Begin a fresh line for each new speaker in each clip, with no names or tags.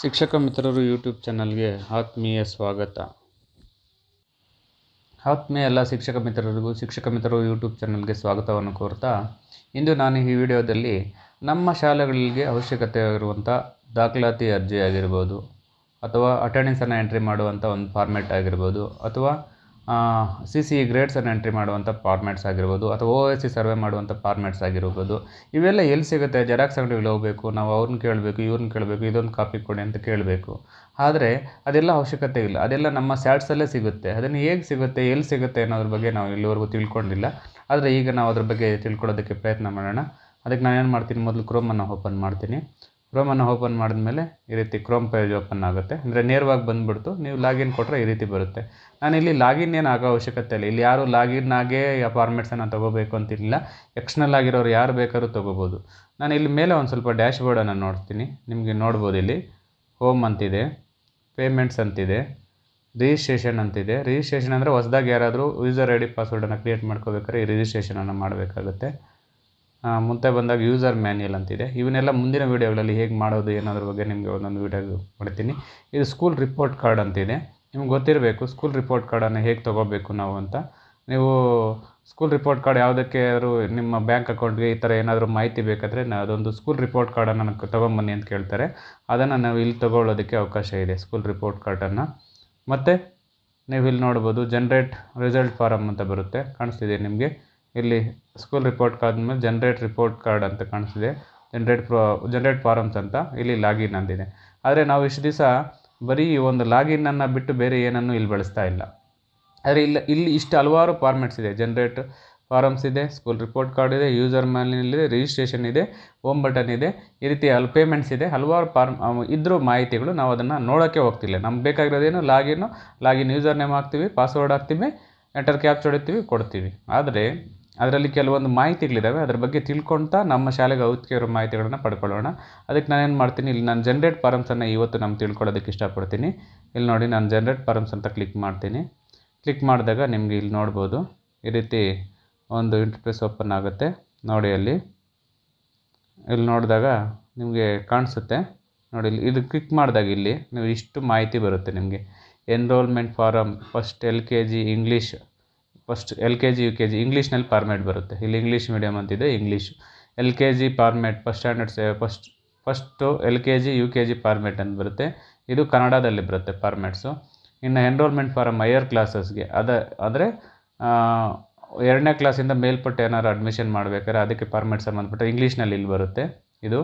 ಶಿಕ್ಷಕ ಮಿತ್ರರು ಯೂಟ್ಯೂಬ್ ಚಾನಲ್ಗೆ ಆತ್ಮೀಯ ಸ್ವಾಗತ. ಆತ್ಮೀಯ ಎಲ್ಲ ಶಿಕ್ಷಕ ಮಿತ್ರರಿಗೂ, ಶಿಕ್ಷಕ ಮಿತ್ರರು ಯೂಟ್ಯೂಬ್ ಚಾನಲ್ಗೆ ಸ್ವಾಗತವನ್ನು ಕೋರ್ತಾ, ಇಂದು ನಾನು ಈ ವಿಡಿಯೋದಲ್ಲಿ ನಮ್ಮ ಶಾಲೆಗಳಿಗೆ ಅವಶ್ಯಕತೆ ಇರುವಂಥ ದಾಖಲಾತಿ ಅರ್ಜಿ ಆಗಿರ್ಬೋದು, ಅಥವಾ ಅಟೆಂಡೆನ್ಸನ್ನು ಎಂಟ್ರಿ ಮಾಡುವಂಥ ಒಂದು ಫಾರ್ಮ್ಯಾಟ್ ಆಗಿರ್ಬೋದು, ಅಥವಾ ಸಿ ಸಿ ಗ್ರೇಡ್ಸನ್ನು ಎಂಟ್ರಿ ಮಾಡುವಂಥ ಫಾರ್ಮ್ಯಾಟ್ಸ್ ಆಗಿರ್ಬೋದು ಅಥವಾ ಓ ಎಸ್ ಸಿ ಸರ್ವೆ ಮಾಡುವಂಥ ಫಾರ್ಮ್ಯಾಟ್ಸ್ ಆಗಿರ್ಬೋದು, ಇವೆಲ್ಲ ಎಲ್ಲಿ ಸಿಗುತ್ತೆ? ಜೆರಾಕ್ಸ್ ಅಂಗಡಿಗೆ ಹೋಗಬೇಕು, ನಾವು ಅವ್ರನ್ನ ಕೇಳಬೇಕು ಇವ್ರನ್ನ ಕೇಳಬೇಕು, ಇದೊಂದು ಕಾಪಿ ಕೊಡಿ ಅಂತ ಕೇಳಬೇಕು. ಆದರೆ ಅದೆಲ್ಲ ಅವಶ್ಯಕತೆ ಇಲ್ಲ. ಅದೆಲ್ಲ ನಮ್ಮ ಸ್ಯಾಟ್ಸಲ್ಲೇ ಸಿಗುತ್ತೆ. ಅದನ್ನು ಹೇಗೆ ಸಿಗುತ್ತೆ, ಎಲ್ಲಿ ಸಿಗುತ್ತೆ ಅನ್ನೋದ್ರ ಬಗ್ಗೆ ನಾವು ಇಲ್ಲಿವರೆಗೂ ತಿಳ್ಕೊಂಡಿಲ್ಲ. ಆದರೆ ಈಗ ನಾವು ಅದ್ರ ಬಗ್ಗೆ ತಿಳ್ಕೊಳ್ಳೋದಕ್ಕೆ ಪ್ರಯತ್ನ ಮಾಡೋಣ. ಅದಕ್ಕೆ ನಾನು ಏನು ಮಾಡ್ತೀನಿ, ಮೊದಲು ಕ್ರೋಮನ್ನು ಓಪನ್ ಮಾಡ್ತೀನಿ. ಕ್ರೋಮನ್ನು ಓಪನ್ ಮಾಡಿದ್ಮೇಲೆ ಈ ರೀತಿ ಕ್ರೋಮ್ ಪೇಜ್ ಓಪನ್ ಆಗುತ್ತೆ. ಅಂದರೆ ನೇರವಾಗಿ ಬಂದುಬಿಡ್ತು. ನೀವು ಲಾಗಿನ್ ಕೊಟ್ಟರೆ ಈ ರೀತಿ ಬರುತ್ತೆ. ನಾನು ಇಲ್ಲಿ ಲಾಗಿನ್ ಏನು ಆಗೋ ಅವಶ್ಯಕತೆ ಇಲ್ಲ. ಇಲ್ಲಿ ಯಾರು ಲಾಗಿನ್ ಆಗೇ ಫಾರ್ಮೆಟ್ಸನ್ನು ತೊಗೋಬೇಕು ಅಂತಿರಲಿಲ್ಲ ಎಕ್ಸ್ಟರ್ನಲ್ ಆಗಿರೋರು ಯಾರು ಬೇಕಾದ್ರೂ ತೊಗೋಬೋದು. ನಾನು ಇಲ್ಲಿ ಮೇಲೆ ಒಂದು ಸ್ವಲ್ಪ ಡ್ಯಾಶ್ ಬೋರ್ಡನ್ನು ನೋಡ್ತೀನಿ. ನಿಮಗೆ ನೋಡ್ಬೋದು ಇಲ್ಲಿ. ಹೋಮ್ ಅಂತಿದೆ. ಪೇಮೆಂಟ್ಸ್ ಅಂತಿದೆ. ರಿಜಿಸ್ಟ್ರೇಷನ್ ಅಂತಿದೆ. ರಿಜಿಸ್ಟ್ರೇಷನ್ ಅಂದರೆ ಹೊಸದಾಗಿ ಯಾರಾದರೂ ಯೂಸರ್ ಐ ಡಿ ಪಾಸ್ವರ್ಡನ್ನು ಕ್ರಿಯೇಟ್ ಮಾಡ್ಕೋಬೇಕಾದ್ರೆ ಈ ರಿಜಿಸ್ಟ್ರೇಷನನ್ನು ಮಾಡಬೇಕಾಗುತ್ತೆ. ಮುಂದೆ ಬಂದಾಗ ಯೂಸರ್ ಮ್ಯಾನ್ಯಲ್ ಅಂತಿದೆ. ಇವನ್ನೆಲ್ಲ ಮುಂದಿನ ವೀಡಿಯೋಗಳಲ್ಲಿ ಹೇಗೆ ಮಾಡೋದು, ಏನಾದ್ರ ಬಗ್ಗೆ ನಿಮಗೆ ಒಂದೊಂದು ವೀಡಿಯೋ ಮಾಡ್ತೀನಿ ಇದು ಸ್ಕೂಲ್ ರಿಪೋರ್ಟ್ ಕಾರ್ಡ್ ಅಂತಿದೆ. ನಿಮ್ಗೆ ಗೊತ್ತಿರಬೇಕು ಸ್ಕೂಲ್ ರಿಪೋರ್ಟ್ ಕಾರ್ಡನ್ನು ಹೇಗೆ ತೊಗೋಬೇಕು ನಾವು ಅಂತ. ನೀವು ಸ್ಕೂಲ್ ರಿಪೋರ್ಟ್ ಕಾರ್ಡ್ ಯಾವುದಕ್ಕೆ ಆದರೂ ನಿಮ್ಮ ಬ್ಯಾಂಕ್ ಅಕೌಂಟ್ಗೆ ಈ ಥರ ಏನಾದರೂ ಮಾಹಿತಿ ಬೇಕಾದರೆ ನಾ ಅದೊಂದು ಸ್ಕೂಲ್ ರಿಪೋರ್ಟ್ ಕಾರ್ಡನ್ನು ನನಗೆ ತೊಗೊಂಬನ್ನಿ ಅಂತ ಕೇಳ್ತಾರೆ. ಅದನ್ನು ನಾವು ಇಲ್ಲಿ ತೊಗೊಳ್ಳೋದಕ್ಕೆ ಅವಕಾಶ ಇದೆ ಸ್ಕೂಲ್ ರಿಪೋರ್ಟ್ ಕಾರ್ಡನ್ನು ಮತ್ತು ನೀವು ಇಲ್ಲಿ ನೋಡ್ಬೋದು ಜನ್ರೇಟ್ ರಿಸಲ್ಟ್ ಫಾರಮ್ ಅಂತ ಬರುತ್ತೆ. ಕಾಣಿಸ್ತಿದೆ ನಿಮಗೆ. ಇಲ್ಲಿ ಸ್ಕೂಲ್ ರಿಪೋರ್ಟ್ ಕಾರ್ಡ್ ಮೇಲೆ ಜನ್ರೇಟ್ ರಿಪೋರ್ಟ್ ಕಾರ್ಡ್ ಅಂತ ಕಾಣಿಸ್ತಿದೆ. ಜನ್ರೇಟ್ ಪ್ರೋ ಜನ್ರೇಟ್ ಫಾರಮ್ಸ್ ಅಂತ ಇಲ್ಲಿ ಲಾಗಿನ್ ಅಂದಿದೆ ಆದರೆ ನಾವು ಇಷ್ಟು ದಿವಸ ಬರೀ ಒಂದು ಲಾಗಿನನ್ನು ಬಿಟ್ಟು ಬೇರೆ ಏನನ್ನು ಇಲ್ಲಿ ಬಳಸ್ತಾ ಇಲ್ಲ. ಆದರೆ ಇಲ್ಲ, ಇಲ್ಲಿ ಇಷ್ಟು ಹಲವಾರು ಫಾರ್ಮೆಟ್ಸ್ ಇದೆ. ಜನ್ರೇಟ್ ಫಾರಮ್ಸ್ ಇದೆ ಸ್ಕೂಲ್ ರಿಪೋರ್ಟ್ ಕಾರ್ಡ್ ಇದೆ ಯೂಸರ್ ಮ್ಯಾಲಿನಲ್ಲಿದೆ ರಿಜಿಸ್ಟ್ರೇಷನ್ ಇದೆ ಹೋಮ್ ಬಟನ್ ಇದೆ, ಈ ರೀತಿ ಅಲ್ಲಿ ಪೇಮೆಂಟ್ಸ್ ಇದೆ, ಹಲವಾರು ಫಾರ್ಮ್ ಇದ್ದರೂ ಮಾಹಿತಿಗಳು ನಾವು ಅದನ್ನು ನೋಡೋಕ್ಕೆ ಹೋಗ್ತಿಲ್ಲ. ನಮ್ಗೆ ಬೇಕಾಗಿರೋದೇನು ಲಾಗಿನ್ನು ಲಾಗಿನ್ ಯೂಸರ್ ನೇಮ್ ಹಾಕ್ತೀವಿ ಪಾಸ್ವರ್ಡ್ ಹಾಕ್ತೀವಿ ಎಂಟರ್ ಕ್ಯಾಪ್ಚ್ ಹೊಡಿತೀವಿ ಕೊಡ್ತೀವಿ. ಆದರೆ ಅದರಲ್ಲಿ ಕೆಲವೊಂದು ಮಾಹಿತಿಗಳಿದ್ದಾವೆ. ಅದ್ರ ಬಗ್ಗೆ ತಿಳ್ಕೊಳ್ತಾ ನಮ್ಮ ಶಾಲೆಗೆ ಔತ್ಕೇರ ಮಾಹಿತಿಗಳನ್ನು ಪಡ್ಕೊಳ್ಳೋಣ. ಅದಕ್ಕೆ ನಾನೇನು ಮಾಡ್ತೀನಿ, ಇಲ್ಲಿ ನಾನು ಜನ್ರೇಟ್ ಫಾರಮ್ಸನ್ನು ಇವತ್ತು ನಾನು ತಿಳ್ಕೊಳ್ಳೋದಕ್ಕೆ ಇಷ್ಟಪಡ್ತೀನಿ. ಇಲ್ಲಿ ನೋಡಿ ನಾನು ಜನ್ರೇಟ್ ಫಾರಮ್ಸ್ ಅಂತ ಕ್ಲಿಕ್ ಮಾಡ್ತೀನಿ. ಕ್ಲಿಕ್ ಮಾಡಿದಾಗ ನಿಮಗೆ ಇಲ್ಲಿ ನೋಡ್ಬೋದು, ಈ ರೀತಿ ಒಂದು ಇಂಟರ್ಫೇಸ್ ಓಪನ್ ಆಗುತ್ತೆ. ನೋಡಿ ಅಲ್ಲಿ. ಇಲ್ಲಿ ನೋಡಿದಾಗ ನಿಮಗೆ ಕಾಣಿಸುತ್ತೆ. ನೋಡಿ ಇಲ್ಲಿ, ಇದು ಕ್ಲಿಕ್ ಮಾಡಿದಾಗ ಇಲ್ಲಿ ನೀವು ಇಷ್ಟು ಮಾಹಿತಿ ಬರುತ್ತೆ ನಿಮಗೆ. Enrolment form first L K G English first L K G U K G ಇಂಗ್ಲೀಷ್ನಲ್ಲಿ ಫಾರ್ಮೇಟ್ ಬರುತ್ತೆ. ಇಲ್ಲಿ ಇಂಗ್ಲೀಷ್ ಮೀಡಿಯಮ್ ಅಂತಿದೆ English L K G format first standards first first L K G U K G format ಅಂತ ಬರುತ್ತೆ. ಇದು ಕನ್ನಡದಲ್ಲಿ ಬರುತ್ತೆ ಫಾರ್ಮೇಟ್ಸು ಇನ್ನು ಎನ್ರೋಲ್ಮೆಂಟ್ ಫಾರಮ್ ಹೈಯರ್ ಕ್ಲಾಸಸ್ಗೆ ಅದ ಅಂದರೆ ಎರಡನೇ ಕ್ಲಾಸಿಂದ ಮೇಲ್ಪಟ್ಟು ಏನಾದ್ರು ಅಡ್ಮಿಷನ್ ಮಾಡಬೇಕಾದ್ರೆ ಅದಕ್ಕೆ ಫಾರ್ಮೇಟ್ ಸಂಬಂಧಪಟ್ಟ ಇಂಗ್ಲೀಷ್ನಲ್ಲಿ ಇಲ್ಲಿ ಬರುತ್ತೆ. ಇದು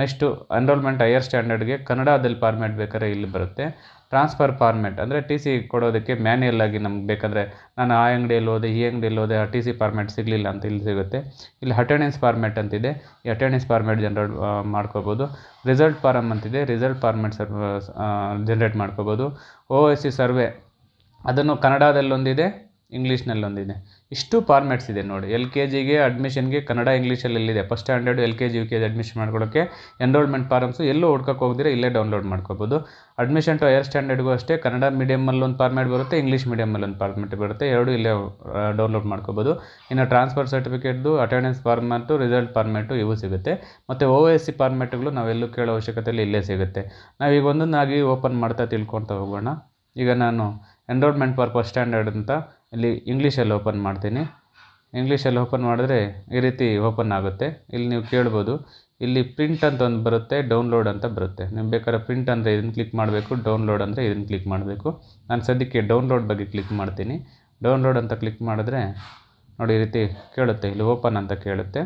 ನೆಕ್ಸ್ಟು ಎನ್ರೋಲ್ಮೆಂಟ್ ಹೈಯರ್ ಸ್ಟ್ಯಾಂಡರ್ಡ್ಗೆ ಕನ್ನಡದಲ್ಲಿ ಫಾರ್ಮ್ಯಾಟ್ ಬೇಕಾದ್ರೆ ಇಲ್ಲಿ ಬರುತ್ತೆ. ಟ್ರಾನ್ಸ್ಫರ್ ಫಾರ್ಮ್ಯಾಟ್ ಅಂದರೆ ಟಿ ಸಿ ಕೊಡೋದಕ್ಕೆ ಮ್ಯಾನ್ಯಲ್ ಆಗಿ ನಮ್ಗೆ ಬೇಕಾದರೆ ನಾನು ಆ ಅಂಗಡಿಯಲ್ಲಿ ಹೋದೆ, ಈ ಅಂಗಡಿಯಲ್ಲಿ ಹೋದೆ, ಆ ಟಿ ಸಿ ಫಾರ್ಮೆಟ್ ಸಿಗಲಿಲ್ಲ ಅಂತ ಇಲ್ಲಿ ಸಿಗುತ್ತೆ. ಇಲ್ಲಿ ಅಟೆಂಡೆನ್ಸ್ ಫಾರ್ಮೆಟ್ ಅಂತಿದೆ. ಈ ಅಟೆಂಡೆನ್ಸ್ ಫಾರ್ಮ್ಯಾಟ್ ಜನರೇಟ್ ಮಾಡ್ಕೋಬೋದು. ರಿಸಲ್ಟ್ ಫಾರಮ್ ಅಂತಿದೆ. ರಿಸಲ್ಟ್ ಫಾರ್ಮ್ಯಾಟ್ ಸರ್ ಜನ್ರೇಟ್ ಮಾಡ್ಕೋಬೋದು. ಓ ಎಸ್ ಸಿ ಸರ್ವೆ ಅದನ್ನು ಕನ್ನಡದಲ್ಲೊಂದಿದೆ. ಇಂಗ್ಲೀಷ್ನಲ್ಲೊಂದಿದೆ. ಇಷ್ಟು ಫಾರ್ಮ್ಯಾಟ್ಸ್ ಇದೆ ನೋಡಿ. ಎಲ್ ಕೆ ಜಿಗೆ ಅಡ್ಮಿಷನ್ಗೆ ಕನ್ನಡ ಇಂಗ್ಲೀಷಲ್ಲಿ ಎಲ್ಲಿದೆ? First standard L K G U K G admission ಮಾಡ್ಕೊಳ್ಳೋಕ್ಕೆ ಎನ್ರೋಲ್ಮೆಂಟ್ ಫಾರಮ್ಸು ಎಲ್ಲೂ ಹುಡ್ಕಕ್ಕೆ ಹೋಗ್ದಿರ ಇಲ್ಲೇ ಡೌನ್ಲೋಡ್ ಮಾಡ್ಕೋಬೋದು. ಅಡ್ಮಿಷನ್ ಟು ಹೈಯರ್ ಸ್ಟ್ಯಾಂಡರ್ಡ್ಗೂ ಅಷ್ಟೇ. ಕನ್ನಡ ಮೀಡಿಯಮಲ್ಲಿ ಒಂದು ಫಾರ್ಮ್ಯಾಟ್ ಬರುತ್ತೆ ಇಂಗ್ಲೀಷ್ ಮೀಡಿಯಮಲ್ಲಿ ಒಂದು ಫಾರ್ಮ್ಯಾಟ್ ಬರುತ್ತೆ. ಎರಡು ಇಲ್ಲೇ ಡೌನ್ಲೋಡ್ ಮಾಡ್ಕೋಬೋದು. ಇನ್ನು ಟ್ರಾನ್ಸ್ಫರ್ ಸರ್ಟಿಫಿಕೇಟ್ದು ಅಟೆಂಡೆನ್ಸ್ ಫಾರ್ಮ್ಯಾಟು ರಿಸಲ್ಟ್ ಫಾರ್ಮ್ಯಾಟು ಇವು ಸಿಗುತ್ತೆ. ಮತ್ತು ಓ ಎಸ್ ಸಿ ಫಾರ್ಮ್ಯಾಟ್ಗಳು ನಾವೆಲ್ಲೂ ಕೇಳೋ ಅವಶ್ಯಕತೆಯಲ್ಲಿ ಇಲ್ಲೇ ಸಿಗುತ್ತೆ. ನಾವೀಗ ಒಂದೊಂದಾಗಿ ಓಪನ್ ಮಾಡ್ತಾ ತಿಳ್ಕೊಳ್ತಾ ಹೋಗೋಣ. ಈಗ ನಾನು ಎನ್ರೋಲ್ಮೆಂಟ್ ಫಾರ್ ಫಸ್ಟ್ ಸ್ಟ್ಯಾಂಡರ್ಡ್ ಅಂತ ಇಲ್ಲಿ ಇಂಗ್ಲೀಷಲ್ಲಿ ಓಪನ್ ಮಾಡ್ತೀನಿ. ಇಂಗ್ಲೀಷಲ್ಲಿ ಓಪನ್ ಮಾಡಿದ್ರೆ ಈ ರೀತಿ ಓಪನ್ ಆಗುತ್ತೆ. ಇಲ್ಲಿ ನೀವು ಕೇಳ್ಬೋದು. ಇಲ್ಲಿ ಪ್ರಿಂಟ್ ಅಂತ ಒಂದು ಬರುತ್ತೆ ಡೌನ್ಲೋಡ್ ಅಂತ ಬರುತ್ತೆ. ನೀವು ಬೇಕಾದ್ರೆ ಪ್ರಿಂಟ್ ಅಂದರೆ ಇದನ್ನು ಕ್ಲಿಕ್ ಮಾಡಬೇಕು ಡೌನ್ಲೋಡ್ ಅಂದರೆ ಇದನ್ನು ಕ್ಲಿಕ್ ಮಾಡಬೇಕು. ನಾನು ಸದ್ಯಕ್ಕೆ ಡೌನ್ಲೋಡ್ ಬಗ್ಗೆ ಕ್ಲಿಕ್ ಮಾಡ್ತೀನಿ. ಡೌನ್ಲೋಡ್ ಅಂತ ಕ್ಲಿಕ್ ಮಾಡಿದ್ರೆ ನೋಡಿ ಈ ರೀತಿ ಕೇಳುತ್ತೆ. ಇಲ್ಲಿ ಓಪನ್ ಅಂತ ಕೇಳುತ್ತೆ.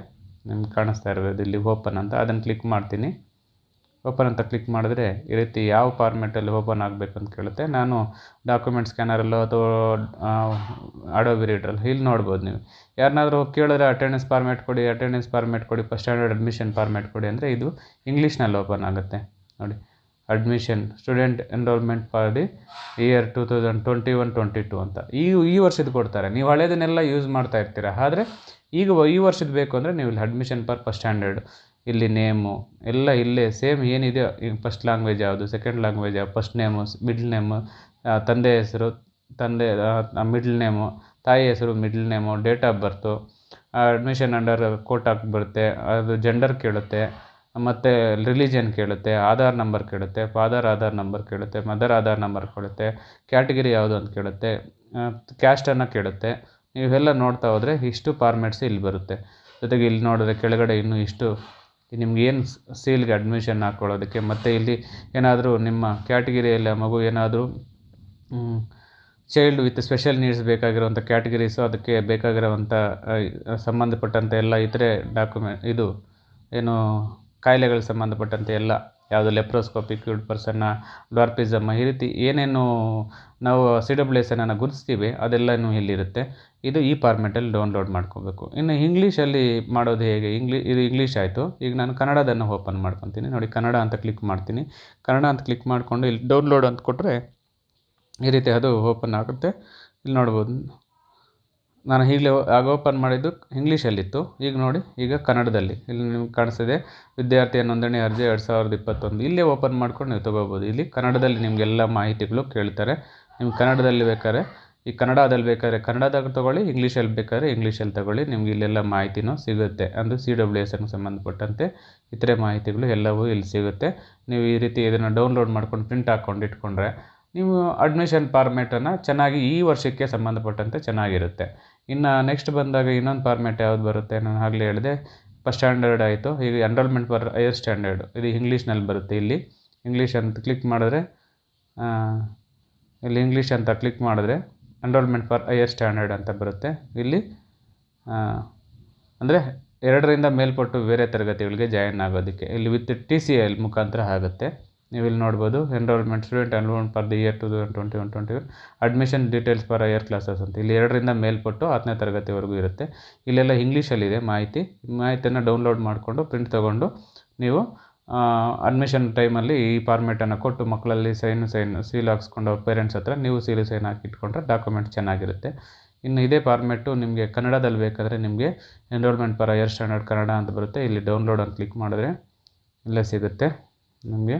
ನಿಮ್ಗೆ ಕಾಣಿಸ್ತಾ ಇರ್ಬೋದು ಇಲ್ಲಿ ಓಪನ್ ಅಂತ. ಅದನ್ನು ಕ್ಲಿಕ್ ಮಾಡ್ತೀನಿ. ಓಪನ್ ಅಂತ ಕ್ಲಿಕ್ ಮಾಡಿದ್ರೆ ಈ ರೀತಿ ಯಾವ ಫಾರ್ಮೆಟಲ್ಲಿ ಓಪನ್ ಆಗಬೇಕು ಅಂತ ಕೇಳುತ್ತೆ. ನಾನು ಡಾಕ್ಯುಮೆಂಟ್ ಸ್ಕ್ಯಾನರಲ್ಲೋ ಅಥವಾ ಅಡೋಬಿ ರೀಡ್ರಲ್ಲಿ ಇಲ್ಲಿ ನೋಡ್ಬೋದು ನೀವು. ಯಾರನ್ನಾದರೂ ಕೇಳಿದ್ರೆ ಅಟೆಂಡೆನ್ಸ್ ಫಾರ್ಮ್ಯಾಟ್ ಕೊಡಿ ಅಟೆಂಡೆನ್ಸ್ ಫಾರ್ಮ್ಯಾಟ್ ಕೊಡಿ ಫಸ್ಟ್ ಸ್ಟ್ಯಾಂಡರ್ಡ್ ಅಡ್ಮಿಷನ್ ಫಾರ್ಮ್ಯಾಟ್ ಕೊಡಿ ಅಂದರೆ ಇದು ಇಂಗ್ಲೀಷ್ನಲ್ಲಿ ಓಪನ್ ಆಗುತ್ತೆ. ನೋಡಿ admission student enrolment for the year two thousand twenty one twenty two ಅಂತ. ಈ ಈ ವರ್ಷದ ಕೊಡ್ತಾರೆ. ನೀವು ಹಳೆಯದನ್ನೆಲ್ಲ ಯೂಸ್ ಮಾಡ್ತಾ ಇರ್ತೀರ. ಆದರೆ ಈಗ ಈ ವರ್ಷದ ಬೇಕು ಅಂದರೆ ನೀವು ಇಲ್ಲಿ ಅಡ್ಮಿಷನ್ ಫಾರ್ ಫಸ್ಟ್ ಸ್ಟ್ಯಾಂಡರ್ಡ್ ಇಲ್ಲಿ ನೇಮು, ಎಲ್ಲ ಇಲ್ಲೇ, ಸೇಮ್ ಏನಿದೆಯೋ ಈಗ ಫಸ್ಟ್ ಲ್ಯಾಂಗ್ವೇಜ್ ಯಾವುದು ಸೆಕೆಂಡ್ ಲ್ಯಾಂಗ್ವೇಜ್ ಯಾವ ಫಸ್ಟ್ ನೇಮು ಮಿಡ್ಲ್ ನೇಮು ತಂದೆ ಹೆಸರು, ತಂದೆ ಮಿಡ್ಲ್ ನೇಮು ತಾಯಿ ಹೆಸರು middle name date of birth admission under quota ಹಾಕಿ ಬರುತ್ತೆ, ಅದು ಜೆಂಡರ್ ಕೇಳುತ್ತೆ, ಮತ್ತು ರಿಲಿಜನ್ ಕೇಳುತ್ತೆ, ಆಧಾರ್ ನಂಬರ್ ಕೇಳುತ್ತೆ ಫಾದರ್ ಆಧಾರ್ ನಂಬರ್ ಕೇಳುತ್ತೆ ಮದರ್ ಆಧಾರ್ ನಂಬರ್ ಕೇಳುತ್ತೆ ಕ್ಯಾಟಗಿರಿ ಯಾವುದು ಅಂತ ಕೇಳುತ್ತೆ ಕ್ಯಾಸ್ಟನ್ನು ಕೇಳುತ್ತೆ ನೀವೆಲ್ಲ ನೋಡ್ತಾ ಹೋದರೆ ಇಷ್ಟು ಫಾರ್ಮೆಟ್ಸ್ ಇಲ್ಲಿ ಬರುತ್ತೆ. ಜೊತೆಗೆ ಇಲ್ಲಿ ನೋಡಿದ್ರೆ ಕೆಳಗಡೆ ಇನ್ನೂ ಇಷ್ಟು ನಿಮ್ಗೆ ಏನು ಸೀಲ್ಗೆ ಅಡ್ಮಿಷನ್ ಹಾಕ್ಕೊಳ್ಳೋದಕ್ಕೆ ಮತ್ತು ಇಲ್ಲಿ ಏನಾದರೂ ನಿಮ್ಮ ಕ್ಯಾಟಗಿರಿಯಲ್ಲಿ ಮಗು ಏನಾದರೂ ಚೈಲ್ಡ್ ವಿತ್ ಸ್ಪೆಷಲ್ ನೀಡ್ಸ್ ಬೇಕಾಗಿರುವಂಥ ಕ್ಯಾಟಗರೀಸು ಅದಕ್ಕೆ ಬೇಕಾಗಿರುವಂಥ ಸಂಬಂಧಪಟ್ಟಂಥ ಎಲ್ಲ ಇತರೆ ಡಾಕ್ಯುಮೆಂಟ್ ಇದು, ಏನು ಕಾಯಿಲೆಗಳಿಗೆ ಸಂಬಂಧಪಟ್ಟಂತೆ ಎಲ್ಲ, ಯಾವುದು ಲೆಪ್ರೋಸ್ಕೋಪಿ ಕ್ಯೂಡ್ ಪರ್ಸನ್ನ ಡ್ವಾರ್ಪಿಸಮ್ ಈ ರೀತಿ ಏನೇನು ನಾವು ಸಿ ಡಬ್ಲ್ಯೂ ಎಸ್ ಎನ್ನ ಗುರುತಿಸ್ತೀವಿ, ಅದೆಲ್ಲನೂ ಇಲ್ಲಿರುತ್ತೆ. ಇದು ಈ ಫಾರ್ಮೆಟಲ್ಲಿ ಡೌನ್ಲೋಡ್ ಮಾಡ್ಕೋಬೇಕು. ಇನ್ನು ಇಂಗ್ಲೀಷಲ್ಲಿ ಮಾಡೋದು ಹೇಗೆ? ಇಂಗ್ಲೀ, ಇದು ಇಂಗ್ಲೀಷ್ ಆಯಿತು. ಈಗ ನಾನು ಕನ್ನಡದನ್ನು ಓಪನ್ ಮಾಡ್ಕೊತೀನಿ. ನೋಡಿ, ಕನ್ನಡ ಅಂತ ಕ್ಲಿಕ್ ಮಾಡ್ತೀನಿ. ಕನ್ನಡ ಅಂತ ಕ್ಲಿಕ್ ಮಾಡಿಕೊಂಡು ಇಲ್ಲಿ ಡೌನ್ಲೋಡ್ ಅಂತ ಕೊಟ್ಟರೆ ಈ ರೀತಿ ಅದು ಓಪನ್ ಆಗುತ್ತೆ. ಇಲ್ಲಿ ನೋಡ್ಬೋದು. ನಾನು ಈಗಲೇ ಆಗ ಓಪನ್ ಮಾಡಿದ್ದು ಇಂಗ್ಲೀಷಲ್ಲಿತ್ತು ಈಗ ನೋಡಿ, ಈಗ ಕನ್ನಡದಲ್ಲಿ. ಇಲ್ಲಿ ನಿಮ್ಗೆ ಕಾಣಿಸ್ತಿದೆ ವಿದ್ಯಾರ್ಥಿ ನೋಂದಣಿ ಅರ್ಜಿ ಎರಡು ಸಾವಿರದ ಇಪ್ಪತ್ತೊಂದು. ಇಲ್ಲೇ ಓಪನ್ ಮಾಡ್ಕೊಂಡು ನೀವು ತೊಗೋಬೋದು. ಇಲ್ಲಿ ಕನ್ನಡದಲ್ಲಿ ನಿಮಗೆಲ್ಲ ಮಾಹಿತಿಗಳು ಕೇಳ್ತಾರೆ. ನಿಮ್ಗೆ ಕನ್ನಡದಲ್ಲಿ ಬೇಕಾದ್ರೆ, ಈ ಕನ್ನಡದಲ್ಲಿ ಬೇಕಾದ್ರೆ ಕನ್ನಡದಾಗ ತೊಗೊಳ್ಳಿ ಇಂಗ್ಲೀಷಲ್ಲಿ ಬೇಕಾದ್ರೆ ಇಂಗ್ಲೀಷಲ್ಲಿ ತೊಗೊಳ್ಳಿ. ನಿಮ್ಗೆ ಇಲ್ಲೆಲ್ಲ ಮಾಹಿತಿನೂ ಸಿಗುತ್ತೆ. ಅಂದರೆ ಸಿ ಡಬ್ಲ್ಯೂ ಎಸ್ಗೆ ಸಂಬಂಧಪಟ್ಟಂತೆ ಇತರೆ ಮಾಹಿತಿಗಳು ಎಲ್ಲವೂ ಇಲ್ಲಿ ಸಿಗುತ್ತೆ. ನೀವು ಈ ರೀತಿ ಇದನ್ನು ಡೌನ್ಲೋಡ್ ಮಾಡ್ಕೊಂಡು ಪ್ರಿಂಟ್ ಹಾಕ್ಕೊಂಡು ಇಟ್ಕೊಂಡ್ರೆ, ನೀವು ಅಡ್ಮಿಷನ್ ಫಾರ್ಮೇಟನ್ನು ಚೆನ್ನಾಗಿ ಈ ವರ್ಷಕ್ಕೆ ಸಂಬಂಧಪಟ್ಟಂತೆ ಚೆನ್ನಾಗಿರುತ್ತೆ. ಇನ್ನು ನೆಕ್ಸ್ಟ್ ಬಂದಾಗ ಇನ್ನೊಂದು ಫಾರ್ಮ್ಯಾಟ್ ಯಾವ್ದು ಬರುತ್ತೆ ನಾನು ಆಗಲೇ ಹೇಳಿದೆ. ಫಸ್ಟ್ ಸ್ಟ್ಯಾಂಡರ್ಡ್ ಆಯಿತು. ಈಗ ಎನ್ರೋಲ್ಮೆಂಟ್ ಫಾರ್ ಹೈಯರ್ ಸ್ಟ್ಯಾಂಡರ್ಡ್ ಇದು ಇಂಗ್ಲೀಷ್ನಲ್ಲಿ ಬರುತ್ತೆ ಇಲ್ಲಿ. ಇಂಗ್ಲೀಷ್ ಅಂತ ಕ್ಲಿಕ್ ಮಾಡಿದ್ರೆ ಇಲ್ಲಿ ಇಂಗ್ಲೀಷ್ ಅಂತ ಕ್ಲಿಕ್ ಮಾಡಿದ್ರೆ ಎನ್ರೋಲ್ಮೆಂಟ್ ಫಾರ್ ಹೈಯರ್ ಸ್ಟ್ಯಾಂಡರ್ಡ್ ಅಂತ ಬರುತ್ತೆ. ಇಲ್ಲಿ ಅಂದರೆ ಎರಡರಿಂದ ಮೇಲ್ಪಟ್ಟು ಬೇರೆ ತರಗತಿಗಳಿಗೆ ಜಾಯಿನ್ ಆಗೋದಕ್ಕೆ. ಇಲ್ಲಿ ವಿತ್ ಟಿ ಸಿ ಎಲ್ ಮುಖಾಂತರ ಆಗುತ್ತೆ. ನೀವು ಇಲ್ಲಿ ನೋಡ್ಬೋದು enrolment student enrolment for the year two thousand twenty one twenty one admission details for higher classes ಅಂತ. ಇಲ್ಲಿ ಎರಡರಿಂದ ಮೇಲ್ಪಟ್ಟು ಹತ್ತನೇ ತರಗತಿವರೆಗೂ ಇರುತ್ತೆ. ಇಲ್ಲೆಲ್ಲ ಇಂಗ್ಲೀಷಲ್ಲಿದೆ ಮಾಹಿತಿ. ಮಾಹಿತಿಯನ್ನು ಡೌನ್ಲೋಡ್ ಮಾಡಿಕೊಂಡು ಪ್ರಿಂಟ್ ತೊಗೊಂಡು ನೀವು ಅಡ್ಮಿಷನ್ ಟೈಮಲ್ಲಿ ಈ ಫಾರ್ಮೇಟನ್ನು ಕೊಟ್ಟು ಮಕ್ಕಳಲ್ಲಿ ಸೈನು ಸೈನ್ ಸೀಲ್ ಹಾಕ್ಸ್ಕೊಂಡು ಪೇರೆಂಟ್ಸ್ ಹತ್ರ ನೀವು ಸೀಲು ಸೈನ್ ಹಾಕಿ ಇಟ್ಕೊಂಡ್ರೆ ಡಾಕ್ಯುಮೆಂಟ್ ಚೆನ್ನಾಗಿರುತ್ತೆ. ಇನ್ನು ಇದೇ ಫಾರ್ಮೆಟು ನಿಮಗೆ ಕನ್ನಡದಲ್ಲಿ ಬೇಕಾದರೆ ನಿಮಗೆ ಎನ್ರೋಲ್ಮೆಂಟ್ ಪರ ಹೈಯರ್ ಸ್ಟ್ಯಾಂಡರ್ಡ್ ಕನ್ನಡ ಅಂತ ಬರುತ್ತೆ. ಇಲ್ಲಿ ಡೌನ್ಲೋಡ್ ಅಂತ ಕ್ಲಿಕ್ ಮಾಡಿದ್ರೆ ಇಲ್ಲೇ ಸಿಗುತ್ತೆ ನಿಮಗೆ.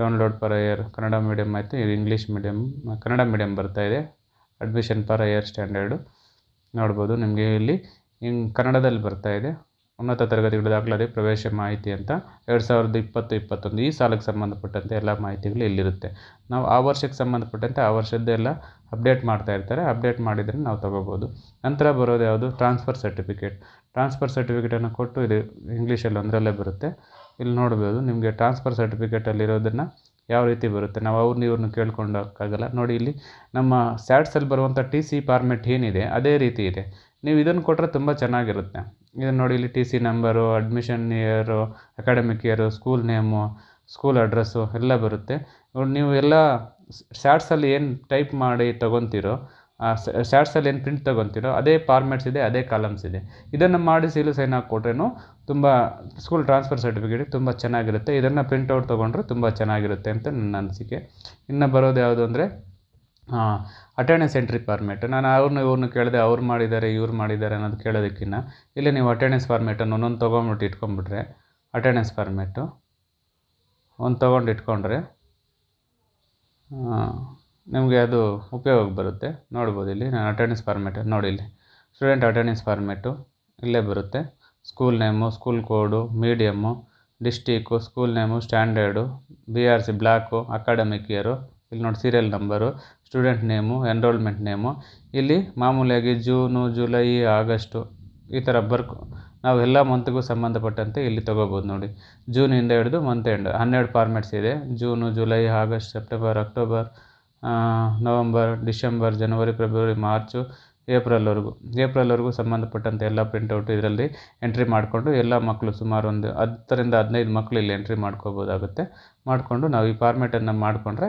Download per year Kannada medium ಆಯಿತು, ಇದು ಇಂಗ್ಲೀಷ್ ಮೀಡಿಯಮ್ ಕನ್ನಡ ಮೀಡಿಯಮ್ ಬರ್ತಾ ಇದೆ. ಅಡ್ಮಿಷನ್ ಪರ್ ಇಯರ್ ಸ್ಟ್ಯಾಂಡರ್ಡು ನೋಡ್ಬೋದು ನಿಮಗೆ ಇಲ್ಲಿ ಹಿಂಗೆ ಕನ್ನಡದಲ್ಲಿ ಬರ್ತಾ ಇದೆ. ಉನ್ನತ ತರಗತಿಗಳ ದಾಖಲಾತಿ, ಪ್ರವೇಶ ಮಾಹಿತಿ ಅಂತ ಎರಡು ಸಾವಿರದ ಇಪ್ಪತ್ತು, ಇಪ್ಪತ್ತೊಂದು ಈ ಸಾಲಕ್ಕೆ ಸಂಬಂಧಪಟ್ಟಂತೆ ಎಲ್ಲ ಮಾಹಿತಿಗಳು ಇಲ್ಲಿರುತ್ತೆ. ನಾವು ಆ ವರ್ಷಕ್ಕೆ ಸಂಬಂಧಪಟ್ಟಂತೆ ಆ ವರ್ಷದ್ದೆಲ್ಲ ಅಪ್ಡೇಟ್ ಮಾಡ್ತಾ ಇರ್ತಾರೆ. ಅಪ್ಡೇಟ್ ಮಾಡಿದರೆ ನಾವು ತೊಗೋಬೋದು. ನಂತರ ಬರೋದು ಯಾವುದು? ಟ್ರಾನ್ಸ್ಫರ್ ಸರ್ಟಿಫಿಕೇಟ್ ಟ್ರಾನ್ಸ್ಫರ್ ಸರ್ಟಿಫಿಕೇಟನ್ನು ಕೊಟ್ಟು ಇದು ಇಂಗ್ಲೀಷಲ್ಲಿ ಒಂದರಲ್ಲೇ ಬರುತ್ತೆ. ಇಲ್ಲಿ ನೋಡ್ಬೋದು, ನಿಮಗೆ ಟ್ರಾನ್ಸ್ಫರ್ ಸರ್ಟಿಫಿಕೇಟಲ್ಲಿರೋದನ್ನು ಯಾವ ರೀತಿ ಬರುತ್ತೆ? ನಾವು ಅವ್ರನ್ನ ಇವ್ರನ್ನ ಕೇಳ್ಕೊಂಡೋಕ್ಕಾಗಲ್ಲ. ನೋಡಿ, ಇಲ್ಲಿ ನಮ್ಮ ಸ್ಯಾಟ್ಸಲ್ಲಿ ಬರುವಂಥ ಟಿ ಸಿ ಫಾರ್ಮೆಟ್ ಏನಿದೆ, ಅದೇ ರೀತಿ ಇದೆ. ನೀವು ಇದನ್ನು ಕೊಟ್ಟರೆ ತುಂಬ ಚೆನ್ನಾಗಿರುತ್ತೆ. ಇದನ್ನು ನೋಡಿ, ಇಲ್ಲಿ T C number admission year academic year school name school address ಎಲ್ಲ ಬರುತ್ತೆ. ನೀವು ಎಲ್ಲ ಸ್ಯಾಟ್ಸಲ್ಲಿ ಏನು ಟೈಪ್ ಮಾಡಿ ತೊಗೊತೀರೋ ಸ್ಯಾಟ್ಸಲ್ಲಿ ಏನು ಪ್ರಿಂಟ್ ತೊಗೊತೀರೋ ಅದೇ ಫಾರ್ಮ್ಯಾಟ್ಸ್ ಇದೆ, ಅದೇ ಕಾಲಮ್ಸ್ ಇದೆ. ಇದನ್ನು ಮಾಡಿ ಸೀಲು ಸೈನ್ ಹಾಕ್ಕೊಟ್ರೇನು ತುಂಬ ಸ್ಕೂಲ್ ಟ್ರಾನ್ಸ್ಫರ್ ಸರ್ಟಿಫಿಕೇಟ್ ತುಂಬ ಚೆನ್ನಾಗಿರುತ್ತೆ. ಇದನ್ನು ಪ್ರಿಂಟೌಟ್ ತೊಗೊಂಡ್ರೆ ತುಂಬ ಚೆನ್ನಾಗಿರುತ್ತೆ ಅಂತ ನನ್ನ ಅನಿಸಿಕೆ. ಇನ್ನು ಬರೋದು ಯಾವುದು ಅಂದರೆ ಅಟೆಂಡೆನ್ಸ್ ಎಂಟ್ರಿ ಫಾರ್ಮೇಟ್ ನಾನು ಅವ್ರನ್ನ ಇವ್ರನ್ನ ಕೇಳಿದೆ ಅವ್ರು ಮಾಡಿದ್ದಾರೆ ಇವ್ರು ಮಾಡಿದ್ದಾರೆ ಅನ್ನೋದು ಕೇಳೋದಕ್ಕಿಂತ ಇಲ್ಲಿ ನೀವು ಅಟೆಂಡೆನ್ಸ್ ಫಾರ್ಮೇಟನ್ನು ಒಂದೊಂದು ತೊಗೊಂಬಿಟ್ಟು ಇಟ್ಕೊಂಡ್ಬಿಟ್ರೆ ಅಟೆಂಡೆನ್ಸ್ ಫಾರ್ಮೇಟು ಒಂದು ತೊಗೊಂಡು ಇಟ್ಕೊಂಡ್ರೆ ನಿಮಗೆ ಅದು ಉಪಯೋಗ ಬರುತ್ತೆ. ನೋಡ್ಬೋದು ಇಲ್ಲಿ. ನಾನು ಅಟೆಂಡೆನ್ಸ್ ಫಾರ್ಮ್ಯಾಟ್ ನೋಡಿ ಇಲ್ಲಿ. ಸ್ಟೂಡೆಂಟ್ ಅಟೆಂಡೆನ್ಸ್ ಫಾರ್ಮೆಟು ಇಲ್ಲೇ ಬರುತ್ತೆ. School name school code medium district school name standard B R C block academic year ಇಲ್ಲಿ ನೋಡಿ serial number student name enrolment name ಇಲ್ಲಿ ಮಾಮೂಲಿಯಾಗಿ ಜೂನು ಜುಲೈ ಆಗಸ್ಟು ಈ ಥರ ಬರ್ಕ್, ನಾವು ಎಲ್ಲ ಮಂತ್ಗೂ ಸಂಬಂಧಪಟ್ಟಂತೆ ಇಲ್ಲಿ ತೊಗೋಬೋದು ನೋಡಿ. ಜೂನಿಂದ ಹಿಡಿದು ಮಂತ್ ಎಂಡ್ ಹನ್ನೆರಡು ಫಾರ್ಮೆಟ್ಸ್ ಇದೆ. June July August September October November December ಜನವರಿ, ಫೆಬ್ರವರಿ, ಮಾರ್ಚು, ಏಪ್ರಿಲ್ವರೆಗೂ. ಏಪ್ರಿಲ್ವರೆಗೂ ಸಂಬಂಧಪಟ್ಟಂಥ ಎಲ್ಲ ಪ್ರಿಂಟೌಟ್ ಇದರಲ್ಲಿ ಎಂಟ್ರಿ ಮಾಡಿಕೊಂಡು ಎಲ್ಲ ಮಕ್ಕಳು ಸುಮಾರು ಒಂದು ಹತ್ತರಿಂದ ಹದಿನೈದು ಮಕ್ಕಳು ಇಲ್ಲಿ ಎಂಟ್ರಿ ಮಾಡ್ಕೋಬೋದಾಗುತ್ತೆ. ಮಾಡಿಕೊಂಡು ನಾವು ಈ ಫಾರ್ಮೇಟನ್ನು ಮಾಡಿಕೊಂಡ್ರೆ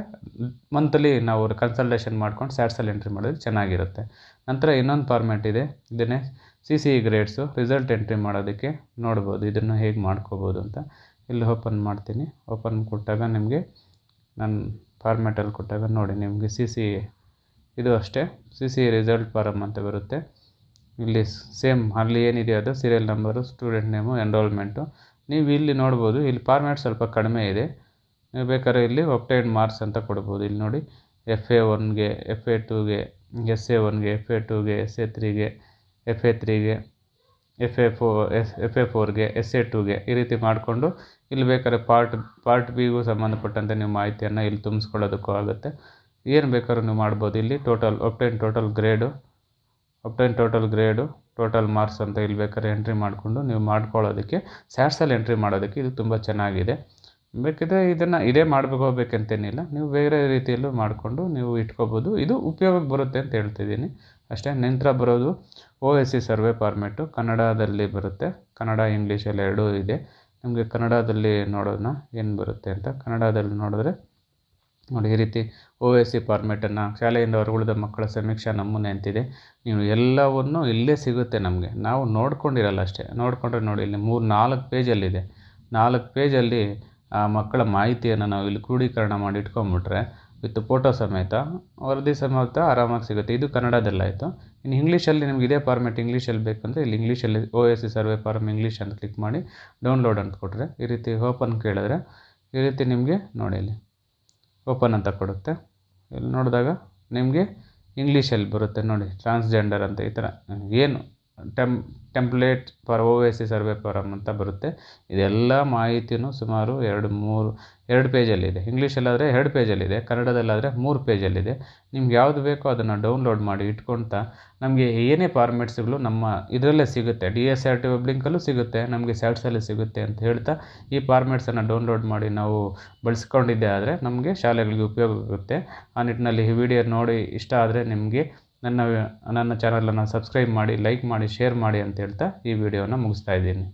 ಮಂತ್ಲಿ ನಾವು ಕನ್ಸಲ್ಟೇಷನ್ ಮಾಡ್ಕೊಂಡು ಸ್ಯಾಟ್ಸಲ್ಲಿ ಎಂಟ್ರಿ ಮಾಡೋದು ಚೆನ್ನಾಗಿರುತ್ತೆ. ನಂತರ ಇನ್ನೊಂದು ಫಾರ್ಮ್ಯಾಟ್ ಇದೆ, ಇದನ್ನೇ C C grades result entry ಮಾಡೋದಕ್ಕೆ ನೋಡ್ಬೋದು, ಇದನ್ನು ಹೇಗೆ ಮಾಡ್ಕೋಬೋದು ಅಂತ. ಇಲ್ಲಿ ಓಪನ್ ಮಾಡ್ತೀನಿ. ಓಪನ್ ಕೊಟ್ಟಾಗ ನಿಮಗೆ ನಾನು ಫಾರ್ಮ್ಯಾಟಲ್ಲಿ ಕೊಟ್ಟಾಗ ನೋಡಿ, ನಿಮಗೆ ಸಿ ಸಿ ಇದು ಅಷ್ಟೇ. ಸಿ ಸಿ ರಿಸಲ್ಟ್ ಫಾರಮ್ ಅಂತ ಬರುತ್ತೆ. ಇಲ್ಲಿ ಸೇಮ್ ಅಲ್ಲಿ ಏನಿದೆ ಅದು? Serial number student name enrolment ನೀವು ಇಲ್ಲಿ ನೋಡ್ಬೋದು, ಇಲ್ಲಿ ಫಾರ್ಮ್ಯಾಟ್ ಸ್ವಲ್ಪ ಕಡಿಮೆ ಇದೆ. ನೀವು ಬೇಕಾದ್ರೆ ಇಲ್ಲಿ ಒಪ್ಟೈಡ್ ಮಾರ್ಕ್ಸ್ ಅಂತ ಕೊಡ್ಬೋದು. ಇಲ್ಲಿ ನೋಡಿ ಎಫ್ ಎ ಒನ್ಗೆ ಎಫ್ ಎ ಟೂಗೆ ಎಸ್ ಎ ಒನ್ಗೆ ಎಫ್ ಎ ಟೂಗೆ ಎಸ್ ಎ ತ್ರೀಗೆ F A ತ್ರೀಗೆ F A four S F A ಫೋರ್ಗೆ S A ಟೂಗೆ ಈ ರೀತಿ ಮಾಡಿಕೊಂಡು ಇಲ್ಲಿ ಬೇಕಾದ್ರೆ ಪಾರ್ಟ್ ಪಾರ್ಟ್ ಬಿಗೂ ಸಂಬಂಧಪಟ್ಟಂತೆ ನೀವು ಮಾಹಿತಿಯನ್ನು ಇಲ್ಲಿ ತುಂಬಿಸ್ಕೊಳ್ಳೋದಕ್ಕೂ ಆಗುತ್ತೆ. ಏನು ಬೇಕಾದ್ರೂ ನೀವು ಮಾಡ್ಬೋದು. ಇಲ್ಲಿ total obtain total grade obtain total grade total marks ಅಂತ ಇಲ್ಲಿ ಬೇಕಾದ್ರೆ ಎಂಟ್ರಿ ಮಾಡಿಕೊಂಡು ನೀವು ಮಾಡ್ಕೊಳ್ಳೋದಕ್ಕೆ ಸ್ಯಾಟ್ಸಲ್ಲಿ ಎಂಟ್ರಿ ಮಾಡೋದಕ್ಕೆ ಇದು ತುಂಬ ಚೆನ್ನಾಗಿದೆ. ಬೇಕಿದ್ರೆ ಇದನ್ನು ಇದೇ ಮಾಡಬೇಕು ಬೇಕಂತೇನಿಲ್ಲ ನೀವು ಬೇರೆ ರೀತಿಯಲ್ಲೂ ಮಾಡಿಕೊಂಡು ನೀವು ಇಟ್ಕೋಬೋದು. ಇದು ಉಪಯೋಗಕ್ಕೆ ಬರುತ್ತೆ ಅಂತ ಹೇಳ್ತಿದ್ದೀನಿ. ಅಷ್ಟೇ, ನಂತರ ಬರೋದು O S C survey format ಕನ್ನಡದಲ್ಲಿ ಬರುತ್ತೆ. ಕನ್ನಡ, ಇಂಗ್ಲೀಷಲ್ಲಿ ಎರಡೂ ಇದೆ. ನಿಮಗೆ ಕನ್ನಡದಲ್ಲಿ ನೋಡೋಣ ಏನು ಬರುತ್ತೆ ಅಂತ. ಕನ್ನಡದಲ್ಲಿ ನೋಡಿದ್ರೆ ನೋಡಿ, ಈ ರೀತಿ ಓ ಎಸ್ ಸಿ ಫಾರ್ಮೆಟನ್ನು ಶಾಲೆಯಿಂದ ಹೊರಗುಳಿದ ಮಕ್ಕಳ ಸಮೀಕ್ಷಾ ನಮೂನೆ ಅಂತಿದೆ. ನೀವು ಎಲ್ಲವನ್ನು ಇಲ್ಲೇ ಸಿಗುತ್ತೆ ನಮಗೆ. ನಾವು ನೋಡ್ಕೊಂಡಿರಲ್ಲ ಅಷ್ಟೇ. ನೋಡಿಕೊಂಡ್ರೆ ನೋಡಿ, ಇಲ್ಲಿ ಮೂರು ನಾಲ್ಕು ಪೇಜಲ್ಲಿದೆ ನಾಲ್ಕು ಪೇಜಲ್ಲಿ ಆ ಮಕ್ಕಳ ಮಾಹಿತಿಯನ್ನು ನಾವು ಇಲ್ಲಿ ಕ್ರೋಢೀಕರಣ ಮಾಡಿ ಇಟ್ಕೊಂಬಿಟ್ರೆ, ವಿತ್ ಫೋಟೋ ಸಮೇತ ವರದಿ ಸಮೇತ ಆರಾಮಾಗಿ ಸಿಗುತ್ತೆ. ಇದು ಕನ್ನಡದಲ್ಲಾಯಿತು. ಇನ್ನು ಇಂಗ್ಲೀಷಲ್ಲಿ ನಿಮ್ಗೆ ಇದೇ ಫಾರ್ಮೆಟ್ ಇಂಗ್ಲೀಷಲ್ಲಿ ಬೇಕಂದರೆ ಇಲ್ಲಿ ಇಂಗ್ಲೀಷಲ್ಲಿ O S C survey form English ಅಂತ ಕ್ಲಿಕ್ ಮಾಡಿ ಡೌನ್ಲೋಡ್ ಅಂತ ಕೊಟ್ಟರೆ ಈ ರೀತಿ ಓಪನ್ ಕೇಳಿದ್ರೆ ಈ ರೀತಿ ನಿಮಗೆ ನೋಡಿ ಇಲ್ಲಿ ಓಪನ್ ಅಂತ ಕೊಡುತ್ತೆ. ಇಲ್ಲಿ ನೋಡಿದಾಗ ನಿಮಗೆ ಇಂಗ್ಲೀಷಲ್ಲಿ ಬರುತ್ತೆ ನೋಡಿ ಟ್ರಾನ್ಸ್ಜೆಂಡರ್ ಅಂತ ಈ ಥರ. ಏನು tem template for O S C survey form ಅಂತ ಬರುತ್ತೆ. ಇದೆಲ್ಲ ಮಾಹಿತಿಯೂ ಸುಮಾರು ಎರಡು ಮೂರು, ಎರಡು ಪೇಜಲ್ಲಿದೆ. ಇಂಗ್ಲೀಷಲ್ಲಾದರೆ ಎರಡು ಪೇಜಲ್ಲಿದೆ, ಕನ್ನಡದಲ್ಲಾದರೆ ಮೂರು ಪೇಜಲ್ಲಿದೆ. ನಿಮ್ಗೆ ಯಾವುದು ಬೇಕೋ ಅದನ್ನು ಡೌನ್ಲೋಡ್ ಮಾಡಿ ಇಟ್ಕೊಳ್ತಾ ನಮಗೆ ಏನೇ ಫಾರ್ಮೆಟ್ಸ್ಗಳು ನಮ್ಮ ಇದರಲ್ಲೇ ಸಿಗುತ್ತೆ. D S R T web ಸಿಗುತ್ತೆ, ನಮಗೆ ಸ್ಯಾಟ್ಸಲ್ಲಿ ಸಿಗುತ್ತೆ ಅಂತ ಹೇಳ್ತಾ ಈ ಫಾರ್ಮೆಟ್ಸನ್ನು ಡೌನ್ಲೋಡ್ ಮಾಡಿ ನಾವು ಬಳಸ್ಕೊಂಡಿದ್ದೆ ಆದರೆ ನಮಗೆ ಶಾಲೆಗಳಿಗೆ ಉಪಯೋಗ ಆಗುತ್ತೆ. ಆ ನಿಟ್ಟಿನಲ್ಲಿ ಈ ವಿಡಿಯೋ ನೋಡಿ ಇಷ್ಟ ಆದರೆ ನಿಮಗೆ ನನ್ನ ನನ್ನ ಚಾನಲನ್ನು ಸಬ್ಸ್ಕ್ರೈಬ್ ಮಾಡಿ ಲೈಕ್ ಮಾಡಿ ಶೇರ್ ಮಾಡಿ ಅಂತ ಹೇಳ್ತಾ ಈ ವಿಡಿಯೋನ ಮುಗಿಸ್ತಾ ಇದ್ದೀನಿ.